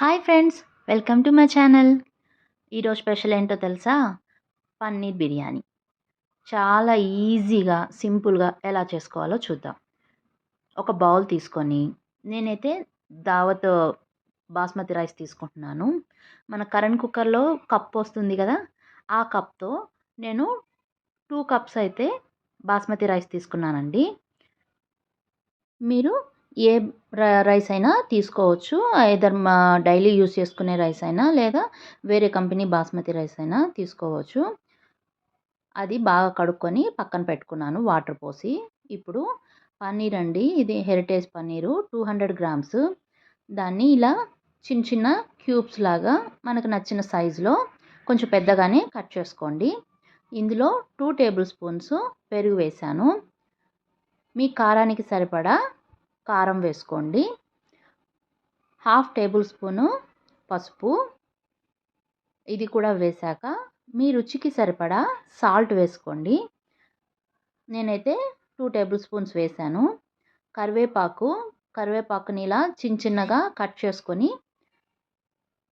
Hi friends welcome to my channel. ఈరోజు special ఏంటో తెలుసా? పన్నీర్ బిర్యానీ. చాలా ఈజీగా సింపుల్గా ఎలా చేసుకోవాలో చూద్దాం. ఒక బౌల్ తీసుకొని నేనైతే దావత్ బాస్మతి రైస్ తీసుకుంటున్నాను. మన కరెంట్ కుక్కర్లో కప్ వస్తుంది కదా ఆ కప్తో నేను టూ కప్స్ అయితే బాస్మతి రైస్ తీసుకున్నానండి. మీరు ఏ రైస్ అయినా తీసుకోవచ్చు. ఐదర్ మా డైలీ యూస్ చేసుకునే రైస్ అయినా లేదా వేరే కంపెనీ బాస్మతి రైస్ అయినా తీసుకోవచ్చు. అది బాగా కడుక్కొని పక్కన పెట్టుకున్నాను వాటర్ పోసి. ఇప్పుడు పన్నీర్ అండి. ఇది Heritage paneer. Two hundred grams దాన్ని ఇలా చిన్న చిన్న క్యూబ్స్ లాగా మనకు నచ్చిన సైజులో కొంచెం పెద్దగానే కట్ చేసుకోండి. ఇందులో టూ టేబుల్ స్పూన్స్ పెరుగు వేశాను మీ కారానికి సరిపడా కారం వేసుకోండి. హాఫ్ టేబుల్ స్పూను పసుపు. ఇది కూడా వేశాక మీ రుచికి సరిపడా సాల్ట్ వేసుకోండి. నేనైతే టూ టేబుల్ స్పూన్స్ వేశాను కరివేపాకు కరివేపాకుని ఇలా చిన్న చిన్నగా కట్ చేసుకొని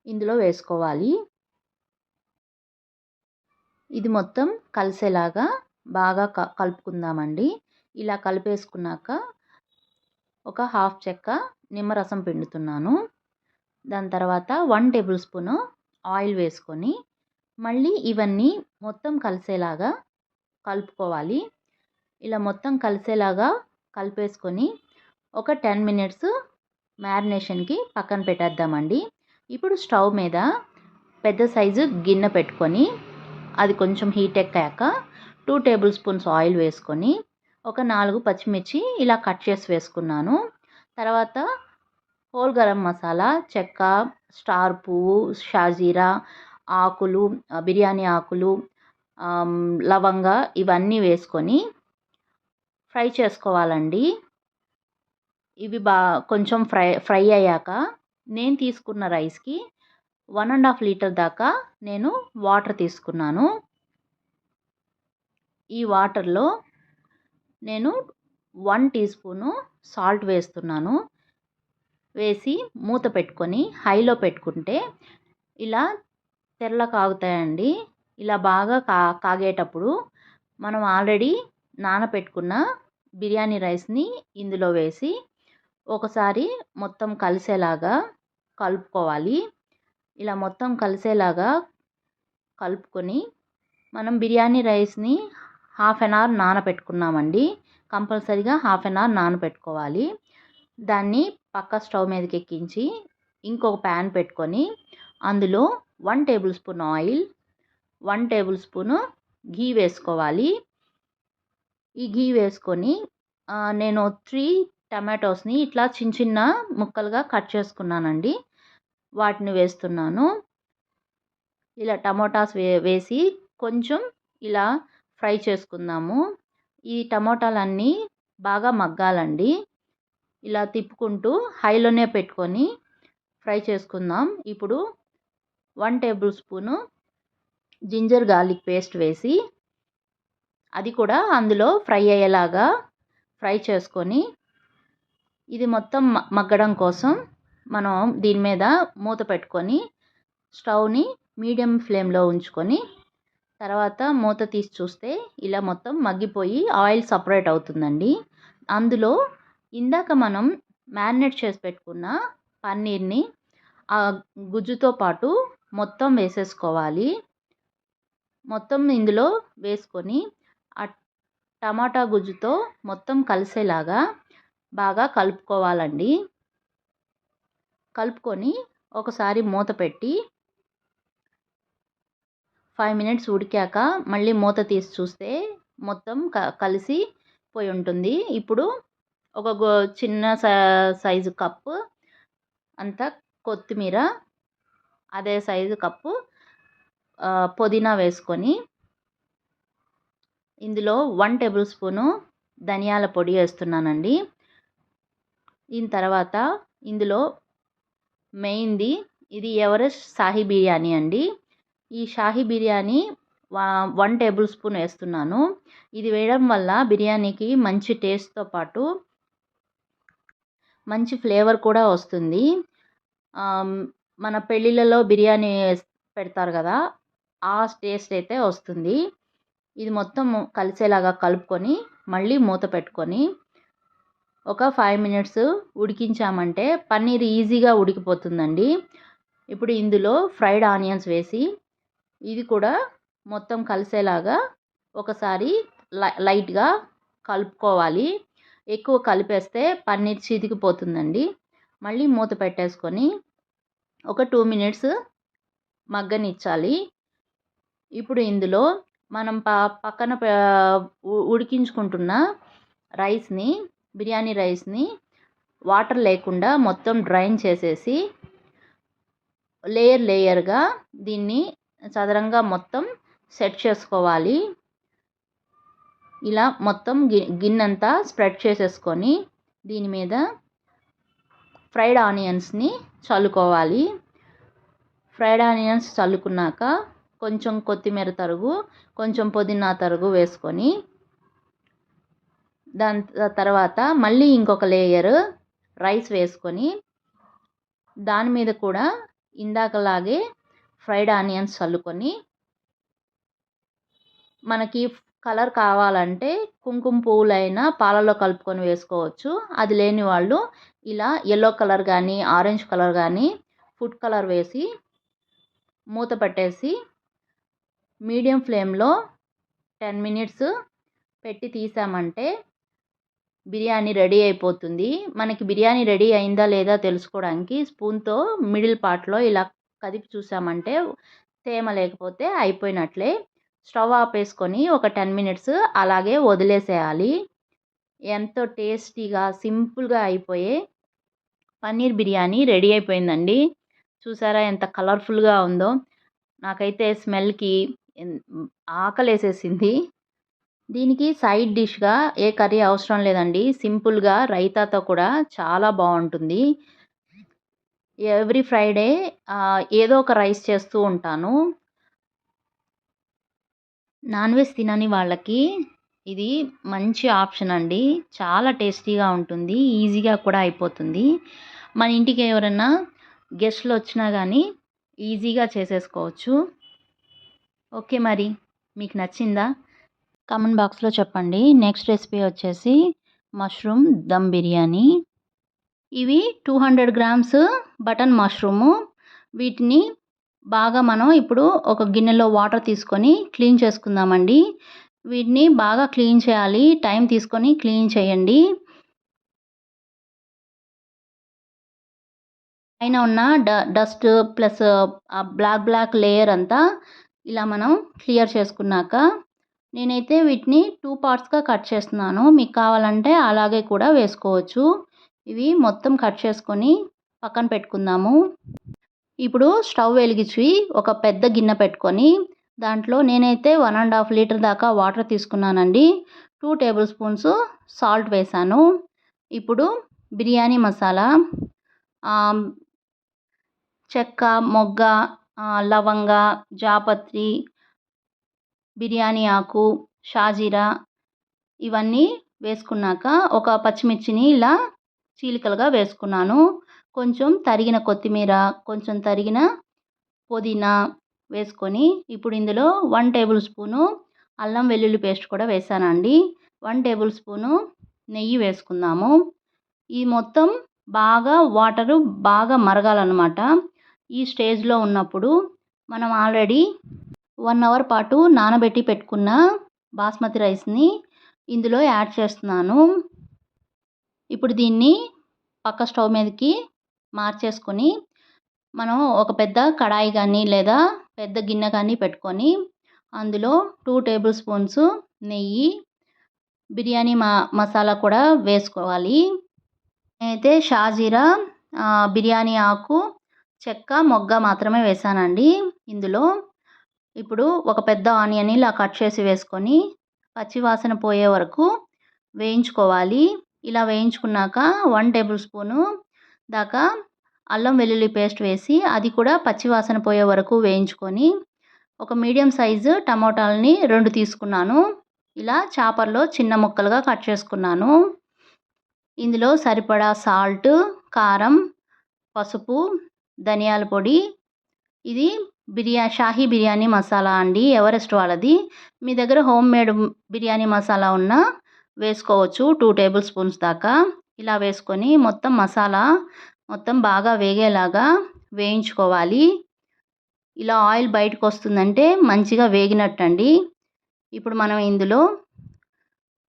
ఇందులో వేసుకోవాలి. ఇది మొత్తం కలిసేలాగా బాగా కలుపుకుందామండి. ఇలా కలిపేసుకున్నాక ఒక హాఫ్ చెక్క నిమ్మరసం పిండుతున్నాను. దాని తర్వాత వన్ టేబుల్ స్పూను ఆయిల్ వేసుకొని మళ్ళీ ఇవన్నీ మొత్తం కలిసేలాగా కలుపుకోవాలి. ఇలా మొత్తం కలిసేలాగా కలిపేసుకొని ఒక టెన్ మినిట్స్ మ్యారినేషన్కి పక్కన పెట్టేద్దామండి. ఇప్పుడు స్టవ్ మీద పెద్ద సైజు గిన్నె పెట్టుకొని అది కొంచెం హీట్ ఎక్కాక టూ టేబుల్ స్పూన్స్ ఆయిల్ వేసుకొని ఒక నాలుగు పచ్చిమిర్చి ఇలా కట్ చేసి వేసుకున్నాను. తర్వాత హోల్ గరం మసాలా చెక్క స్టార్ పువ్వు షాజీరా ఆకులు బిర్యానీ ఆకులు లవంగ ఇవన్నీ వేసుకొని ఫ్రై చేసుకోవాలండి. ఇవి బా కొంచెం ఫ్రై ఫ్రై అయ్యాక నేను తీసుకున్న రైస్కి వన్ అండ్ హాఫ్ లీటర్ దాకా నేను వాటర్ తీసుకున్నాను. ఈ వాటర్లో నేను వన్ టీ స్పూను సాల్ట్ వేస్తున్నాను. వేసి మూత పెట్టుకొని హైలో పెట్టుకుంటే ఇలా తెల్ల కాగుతాయండి. ఇలా బాగా కా కాగేటప్పుడు మనం ఆల్రెడీ నానపెట్టుకున్న బిర్యానీ రైస్ని ఇందులో వేసి ఒకసారి మొత్తం కలిసేలాగా కలుపుకోవాలి. ఇలా మొత్తం కలిసేలాగా కలుపుకొని మనం బిర్యానీ రైస్ని హాఫ్ అన్ అవర్ నానబెట్టుకున్నామండి. కంపల్సరీగా హాఫ్ అన్ అవర్ నానబెట్టుకోవాలి. దాన్ని పక్క స్టవ్ మీదకి ఎక్కించి ఇంకొక ప్యాన్ పెట్టుకొని అందులో one tablespoon oil one tablespoon ghee వేసుకోవాలి. ఈ ఘీ వేసుకొని నేను త్రీ టమాటోస్ని ఇట్లా చిన్న చిన్న ముక్కలుగా కట్ చేసుకున్నానండి. వాటిని వేస్తున్నాను. ఇలా టమోటాస్ వే వేసి కొంచెం ఇలా ఫ్రై చేసుకుందాము. ఈ టమోటాలన్నీ బాగా మగ్గాలండి. ఇలా తిప్పుకుంటూ హైలోనే పెట్టుకొని ఫ్రై చేసుకుందాం. ఇప్పుడు one tablespoon ginger garlic paste వేసి అది కూడా అందులో ఫ్రై అయ్యేలాగా ఫ్రై చేసుకొని ఇది మొత్తం మగ్గడం కోసం మనం దీని మీద మూత పెట్టుకొని స్టవ్ని మీడియం ఫ్లేమ్లో ఉంచుకొని తర్వాత మూత తీసి చూస్తే ఇలా మొత్తం మగ్గిపోయి ఆయిల్ సపరేట్ అవుతుందండి. అందులో ఇందాక మనం మ్యారినేట్ చేసి పెట్టుకున్న పన్నీర్ని ఆ గుజ్జుతో పాటు మొత్తం వేసేసుకోవాలి. మొత్తం ఇందులో వేసుకొని ఆ టమాటా గుజ్జుతో మొత్తం కలిసేలాగా బాగా కలుపుకోవాలండి. కలుపుకొని ఒకసారి మూత పెట్టి ఫైవ్ మినిట్స్ ఉడికాక మళ్ళీ మూత తీసి చూస్తే మొత్తం క కలిసి పోయి ఉంటుంది. ఇప్పుడు ఒక గో చిన్న సైజు కప్పు అంతా కొత్తిమీర అదే సైజు కప్పు పుదీనా వేసుకొని ఇందులో వన్ టేబుల్ స్పూను ధనియాల పొడి వేస్తున్నానండి. దీని తర్వాత ఇందులో మెయిన్ది ఇది ఎవరెస్ట్ సాహి బిర్యానీ అండి. ఈ Shahi biryani one tablespoon వేస్తున్నాను. ఇది వేయడం వల్ల బిర్యానీకి మంచి టేస్ట్తో పాటు మంచి ఫ్లేవర్ కూడా వస్తుంది. మన పెళ్ళిళ్ళలో బిర్యానీ పెడతారు కదా ఆ టేస్ట్ అయితే వస్తుంది. ఇది మొత్తం కలిసేలాగా కలుపుకొని మళ్ళీ మూత పెట్టుకొని ఒక ఫైవ్ మినిట్స్ ఉడికించామంటే పన్నీర్ ఈజీగా ఉడికిపోతుందండి. ఇప్పుడు ఇందులో ఫ్రైడ్ ఆనియన్స్ వేసి ఇది కూడా మొత్తం కలిసేలాగా ఒకసారి లైట్గా కలుపుకోవాలి. ఎక్కువ కలిపేస్తే పన్నీర్ చితికిపోతుందండి. మళ్ళీ మూత పెట్టేసుకొని ఒక టూ మినిట్స్ మగ్గనిచ్చాలి. ఇప్పుడు ఇందులో మనం ప పక్కన ఉడికించుకుంటున్న రైస్ని బిర్యానీ రైస్ని వాటర్ లేకుండా మొత్తం డ్రైన్ చేసేసి లేయర్ లేయర్గా దీన్ని చదరంగా మొత్తం సెట్ చేసుకోవాలి. ఇలా మొత్తం గి గిన్నెంతా స్ప్రెడ్ చేసేసుకొని దీని మీద ఫ్రైడ్ ఆనియన్స్ని చల్లుకోవాలి. ఫ్రైడ్ ఆనియన్స్ చల్లుకున్నాక కొంచెం కొత్తిమీర తరుగు కొంచెం పుదీనా తరుగు వేసుకొని దాని తర్వాత మళ్ళీ ఇంకొక లేయర్ రైస్ వేసుకొని దాని మీద కూడా ఇందాకలాగే ఫ్రైడ్ ఆనియన్స్ చల్లుకొని మనకి కలర్ కావాలంటే కుంకుమ పువ్వులైనా పాలలో కలుపుకొని వేసుకోవచ్చు. అది లేని వాళ్ళు ఇలా ఎల్లో కలర్ కానీ ఆరెంజ్ కలర్ కానీ ఫుడ్ కలర్ వేసి మూత పెట్టేసి మీడియం ఫ్లేమ్లో టెన్ మినిట్స్ పెట్టి తీసామంటే బిర్యానీ రెడీ అయిపోతుంది. మనకి బిర్యానీ రెడీ అయిందా లేదా తెలుసుకోవడానికి స్పూన్తో మిడిల్ పార్ట్లో ఇలా కదిపి చూసామంటే తేమ లేకపోతే అయిపోయినట్లే. స్టవ్ ఆపేసుకొని ఒక టెన్ మినిట్స్ అలాగే వదిలేసేయాలి. ఎంతో టేస్టీగా సింపుల్గా అయిపోయే పన్నీర్ బిర్యానీ రెడీ అయిపోయిందండి. చూసారా ఎంత కలర్ఫుల్గా ఉందో. నాకైతే స్మెల్కి ఆకలేసేసింది. దీనికి సైడ్ డిష్గా ఏ కర్రీ అవసరం లేదండి. సింపుల్గా రైతాతో కూడా చాలా బాగుంటుంది. ఎవ్రీ ఫ్రైడే ఏదో ఒక రైస్ చేస్తూ ఉంటాను. నాన్ వెజ్ తినని వాళ్ళకి ఇది మంచి ఆప్షన్ అండి. చాలా టేస్టీగా ఉంటుంది ఈజీగా కూడా అయిపోతుంది. మన ఇంటికి ఎవరైనా గెస్ట్లు వచ్చినా కానీ ఈజీగా చేసేసుకోవచ్చు. ఓకే మరి మీకు నచ్చిందా? కామెంట్ బాక్స్లో చెప్పండి. నెక్స్ట్ రెసిపీ వచ్చేసి మష్రూమ్ దమ్ బిర్యానీ. ఇవి two hundred grams button mushroom. వీటిని బాగా మనం ఇప్పుడు ఒక గిన్నెలో వాటర్ తీసుకొని క్లీన్ చేసుకుందామండి. వీటిని బాగా క్లీన్ చేయాలి. టైం తీసుకొని క్లీన్ చేయండి. పైన ఉన్న డ డస్ట్ ప్లస్ ఆ బ్లాక్ బ్లాక్ లేయర్ అంతా ఇలా మనం క్లియర్ చేసుకున్నాక నేనైతే వీటిని టూ పార్ట్స్గా కట్ చేస్తున్నాను. మీకు కావాలంటే అలాగే కూడా వేసుకోవచ్చు. ఇవి మొత్తం కట్ చేసుకొని పక్కన పెట్టుకుందాము. ఇప్పుడు స్టవ్ వెలిగించి ఒక పెద్ద గిన్నె పెట్టుకొని దాంట్లో నేనైతే వన్ అండ్ హాఫ్ లీటర్ దాకా వాటర్ తీసుకున్నానండి. టూ టేబుల్ స్పూన్స్ సాల్ట్ వేసాను. ఇప్పుడు బిర్యానీ మసాలా చెక్క మొగ్గ లవంగ జాపత్రి బిర్యానీ ఆకు షాజీరా ఇవన్నీ వేసుకున్నాక ఒక పచ్చిమిర్చిని ఇలా చీలికలుగా వేసుకున్నాను. కొంచెం తరిగిన కొత్తిమీర కొంచెం తరిగిన పుదీనా వేసుకొని ఇప్పుడు ఇందులో వన్ టేబుల్ స్పూను అల్లం వెల్లుల్లి పేస్ట్ కూడా వేసానండి. వన్ టేబుల్ స్పూను నెయ్యి వేసుకుందాము. ఈ మొత్తం బాగా వాటరు బాగా మరగాలన్నమాట. ఈ స్టేజ్లో ఉన్నప్పుడు మనం ఆల్రెడీ వన్ అవర్ పాటు నానబెట్టి పెట్టుకున్న బాస్మతి రైస్ని ఇందులో యాడ్ చేస్తున్నాను. ఇప్పుడు దీన్ని పక్క స్టవ్ మీదకి మార్చేసుకొని మనం ఒక పెద్ద కడాయి కానీ లేదా పెద్ద గిన్నె కానీ పెట్టుకొని అందులో టూ టేబుల్ స్పూన్స్ నెయ్యి బిర్యానీ మా మసాలా కూడా వేసుకోవాలి. నేనైతే షాజీరా బిర్యానీ ఆకు చెక్క మొగ్గ మాత్రమే వేసానండి. ఇందులో ఇప్పుడు ఒక పెద్ద ఆనియన్ ఇలా కట్ చేసి వేసుకొని పచ్చివాసన పోయే వరకు వేయించుకోవాలి. ఇలా వేయించుకున్నాక వన్ టేబుల్ స్పూను దాకా అల్లం వెల్లుల్లి పేస్ట్ వేసి అది కూడా పచ్చివాసన పోయే వరకు వేయించుకొని ఒక మీడియం సైజు టమోటాలని రెండు తీసుకున్నాను. ఇలా చాపర్లో చిన్న ముక్కలుగా కట్ చేసుకున్నాను. ఇందులో సరిపడా సాల్ట్ కారం పసుపు ధనియాల పొడి. ఇది బిర్యా షాహీ బిర్యానీ మసాలా అండి ఎవరెస్ట్ వాళ్ళది. మీ దగ్గర హోమ్ మేడ్ బిర్యానీ మసాలా ఉన్నా వేసుకోవచ్చు టూ టేబుల్ స్పూన్స్ దాకా. ఇలా వేసుకొని మొత్తం మసాలా మొత్తం బాగా వేగేలాగా వేయించుకోవాలి. ఇలా ఆయిల్ బయటకు వస్తుందంటే మంచిగా వేగినట్టండి. ఇప్పుడు మనం ఇందులో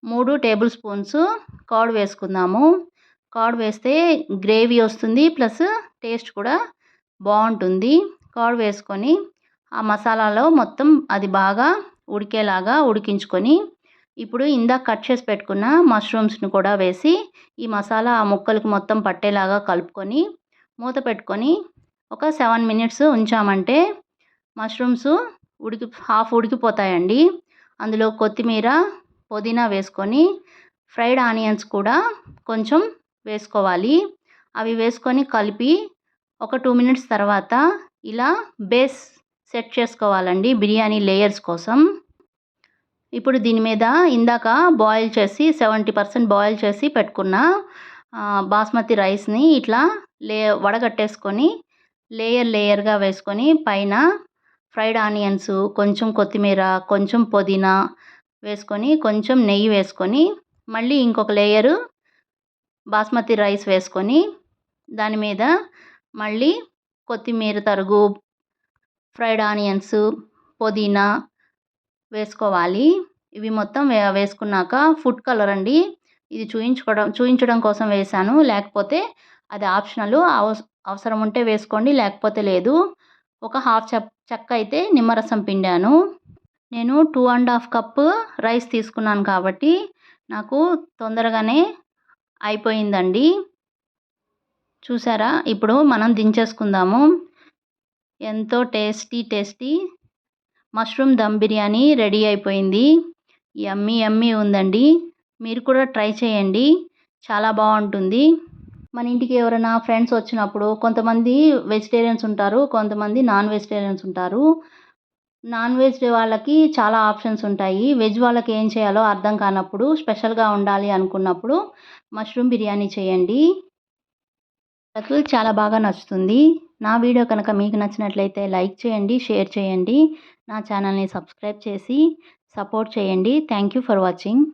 మూడు టేబుల్ స్పూన్స్ కర్డ్ వేసుకుందాము. కర్డ్ వేస్తే గ్రేవీ వస్తుంది ప్లస్ టేస్ట్ కూడా బాగుంటుంది. కర్డ్ వేసుకొని ఆ మసాలాలో మొత్తం అది బాగా ఉడికేలాగా ఉడికించుకొని ఇప్పుడు ఇందాక కట్ చేసి పెట్టుకున్న మష్రూమ్స్ని కూడా వేసి ఈ మసాలా ఆ ముక్కలకు మొత్తం పట్టేలాగా కలుపుకొని మూత పెట్టుకొని ఒక సెవెన్ మినిట్స్ ఉంచామంటే మష్రూమ్స్ ఉడికి హాఫ్ ఉడికిపోతాయండి. అందులో కొత్తిమీర పుదీనా వేసుకొని ఫ్రైడ్ ఆనియన్స్ కూడా కొంచెం వేసుకోవాలి. అవి వేసుకొని కలిపి ఒక టూ మినిట్స్ తర్వాత ఇలా బేస్ సెట్ చేసుకోవాలండి బిర్యానీ లేయర్స్ కోసం. ఇప్పుడు దీని మీద ఇందాక బాయిల్ చేసి సెవెంటీ పర్సెంట్ బాయిల్ చేసి పెట్టుకున్న బాస్మతి రైస్ని ఇట్లా లే వడగట్టేసుకొని లేయర్ లేయర్గా వేసుకొని పైన ఫ్రైడ్ ఆనియన్స్ కొంచెం కొత్తిమీర కొంచెం పుదీనా వేసుకొని కొంచెం నెయ్యి వేసుకొని మళ్ళీ ఇంకొక లేయరు బాస్మతి రైస్ వేసుకొని దాని మీద మళ్ళీ కొత్తిమీర తరుగు ఫ్రైడ్ ఆనియన్స్ పుదీనా వేసుకోవాలి. ఇవి మొత్తం వే వేసుకున్నాక ఫుడ్ కలర్ అండి. ఇది చూయించుకోవడం చూయించడం కోసం వేసాను. లేకపోతే అది ఆప్షనల్ అవసరం ఉంటే వేసుకోండి లేకపోతే లేదు. ఒక హాఫ్ చెప్ చెక్క అయితే నిమ్మరసం పిండాను. నేను two and half cup rice తీసుకున్నాను కాబట్టి నాకు తొందరగానే అయిపోయిందండి. చూసారా? ఇప్పుడు మనం దించేసుకుందాము. ఎంతో tasty tasty mushroom dum biryani ready అయిపోయింది. యమ్మీ యమ్మీ ఉందండి. మీరు కూడా ట్రై చేయండి. చాలా బాగుంటుంది. మన ఇంటికి ఎవరైనా ఫ్రెండ్స్ వచ్చినప్పుడు కొంతమంది వెజిటేరియన్స్ ఉంటారు కొంతమంది నాన్ వెజిటేరియన్స్ ఉంటారు. నాన్ వెజ్ వాళ్ళకి చాలా ఆప్షన్స్ ఉంటాయి. వెజ్ వాళ్ళకి ఏం చేయాలో అర్థం కానప్పుడు స్పెషల్గా ఉండాలి అనుకున్నప్పుడు మష్రూమ్ బిర్యానీ చేయండి. నాకు చాలా బాగా నచ్చుతుంది. నా వీడియో కనుక మీకు నచ్చినట్లయితే లైక్ చేయండి షేర్ చేయండి. నా ఛానల్ని సబ్స్క్రైబ్ చేసి సపోర్ట్ చేయండి. Thank you for watching.